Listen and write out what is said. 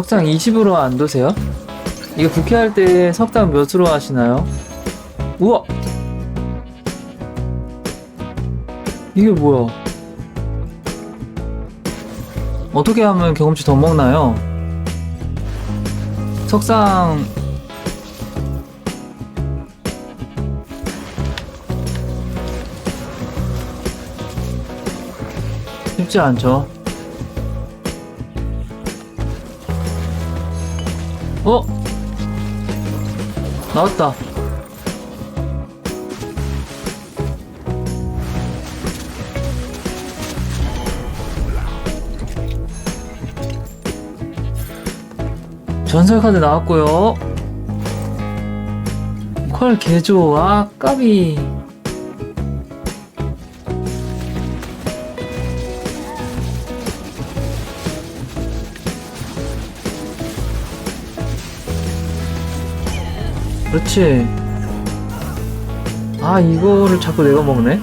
석상 20으로 안 도세요? 이거 부캐할 때 석상 몇으로 하시나요? 우와! 이게 뭐야? 어떻게 하면 경험치 더 먹나요? 석상 쉽지 않죠. 어? 나왔다. 전설 카드 나왔고요. 컬 개좋아 까비. 그렇지. 아, 이거를 자꾸 내가 먹네?